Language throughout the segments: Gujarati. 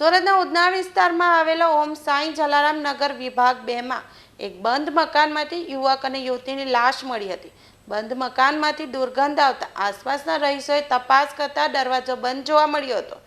સુરતના ઉધના વિસ્તારમાં આવેલા ઓમ સાંઈ જલારામ નગર વિભાગ બેમાં એક બંધ મકાનમાંથી યુવક અને યુવતીની લાશ મળી હતી. બંધ મકાનમાંથી દુર્ગંધ આવતા આસપાસના રહીશોએ તપાસ કરતા દરવાજો બંધ જોવા મળ્યો હતો.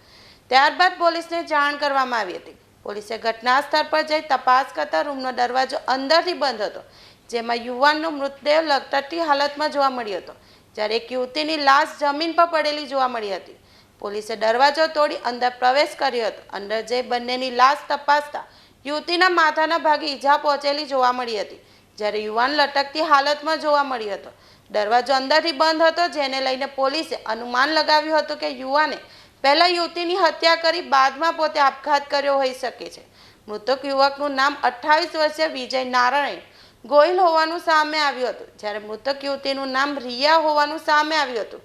ત્યારબાદ પોલીસને જાણ કરવામાં આવી હતી. પોલીસે ઘટના સ્થળ પર જઈ તપાસ કરતા રૂમનો દરવાજો અંદરથી બંધ હતો, જેમાં યુવાનનો મૃતદેહ લગતરતી હાલતમાં જોવા મળ્યો હતો, જ્યારે એક યુવતીની લાશ જમીન પર પડેલી જોવા મળી હતી. પોલીસે દરવાજો તોડી અંદર પ્રવેશ કર્યો હતો. અંદર જઈ બંનેની લાશ તપાસતા યુવતીના માથાના ભાગે ઈજા પહોંચેલી જોવા મળી હતી. જ્યારે યુવાન લટકતી હાલતમાં જોવા મળ્યો હતો. દરવાજો અંદરથી બંધ હતો, જેને લઈને પોલીસે અનુમાન લગાવ્યું હતું કે યુવાને પહેલાં યુવતીની હત્યા કરી બાદમાં પોતે આપઘાત કર્યો હોઈ શકે છે. મૃતક યુવકનું નામ અઠ્ઠાવીસ વર્ષીય વિજય નારાયણ ગોયલ હોવાનું સામે આવ્યું હતું. જ્યારે મૃતક યુવતીનું નામ રિયા હોવાનું સામે આવ્યું હતું.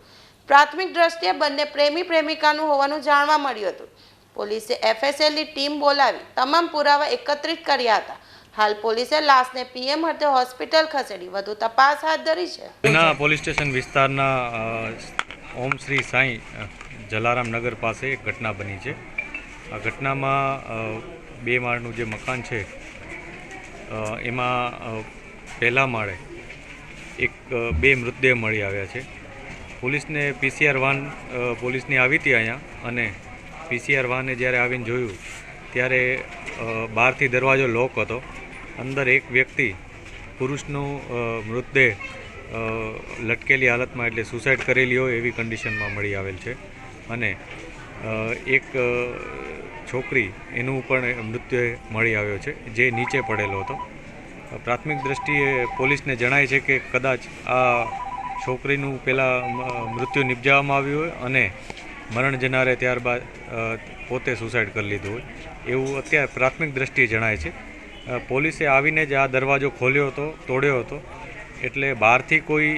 પ્રાથમિક દ્રષ્ટિએ બંને પ્રેમી પ્રેમિકાનું હોવાનું જાણવા મળ્યું હતું. પોલીસે એફએસએલની ટીમ બોલાવી તમામ પુરાવા એકત્રિત કર્યા હતા. હાલ પોલીસે લાશને પીએમ હર્તે હોસ્પિટલ ખસેડી વધુ તપાસ હાથ ધરી છે. પોલીસ સ્ટેશન વિસ્તારના ઓમ શ્રી સાંઈ જલારામ નગર પાસે એક ઘટના બની છે. આ ઘટનામાં બે માળનું જે મકાન છે એમાં પહેલા માળે એક બે મૃતદેહ મળી આવ્યા છે. પોલીસને પીસીઆર વાન પોલીસની આવી હતી અહીંયા અને પીસીઆર વાને જ્યારે આવીને જોયું, ત્યારે બહારથી દરવાજો લોક હતો. અંદર એક વ્યક્તિ પુરુષનું મૃતદેહ લટકેલી હાલતમાં એટલે સુસાઇડ કરેલી હોય એવી કન્ડિશનમાં મળી આવેલ છે. અને એક છોકરી એનું પણ મૃત્યુ મળી આવ્યો છે, જે નીચે પડેલો હતો. પ્રાથમિક દ્રષ્ટિએ પોલીસને જણાય છે કે કદાચ આ છોકરીનું પહેલાં મૃત્યુ નિપજાવવામાં આવ્યું હોય અને મરણ જનારે ત્યારબાદ પોતે સુસાઇડ કરી લીધું હોય. એવું અત્યારે પ્રાથમિક દ્રષ્ટિએ જણાય છે. પોલીસે આવીને જ આ દરવાજો ખોલ્યો હતો, તોડ્યો હતો. એટલે બહારથી કોઈ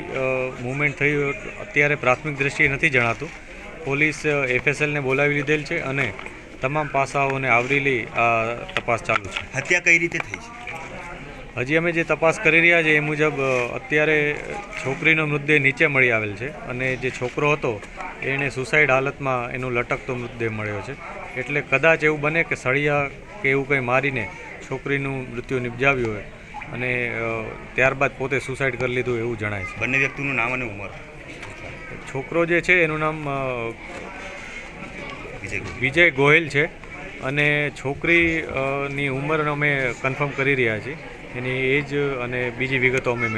મુવમેન્ટ થયું અત્યારે પ્રાથમિક દ્રષ્ટિએ નથી જણાતું. પોલીસ એફએસએલને બોલાવી લીધેલ છે અને તમામ પાસાઓને આવરી લઈ આ તપાસ ચાલુ છે. હત્યા કઈ રીતે થઈ છે? હજી અમે જે તપાસ કરી રહ્યા છીએ એ મુજબ અત્યારે છોકરીનો મૃતદેહ નીચે મળી આવેલ છે અને જે છોકરો હતો એણે સુસાઇડ હાલતમાં એનો લટકતો મૃતદેહ મળ્યો છે. એટલે કદાચ એવું બને કે સળિયા કે એવું કંઈ મારીને છોકરીનું મૃત્યુ નિપજાવ્યું હોય અને ત્યારબાદ પોતે સુસાઇડ કરી લીધું એવું જણાય છે. બંને વ્યક્તિનું નામ અને ઉંમર? છોકરો જે છે એનું નામ વિજય ગોહિલ. છે અને છોકરી ની ઉંમર અમે કન્ફર્મ કરી રહ્યા છીએ. એની એજ અને બીજી વિગતો અમે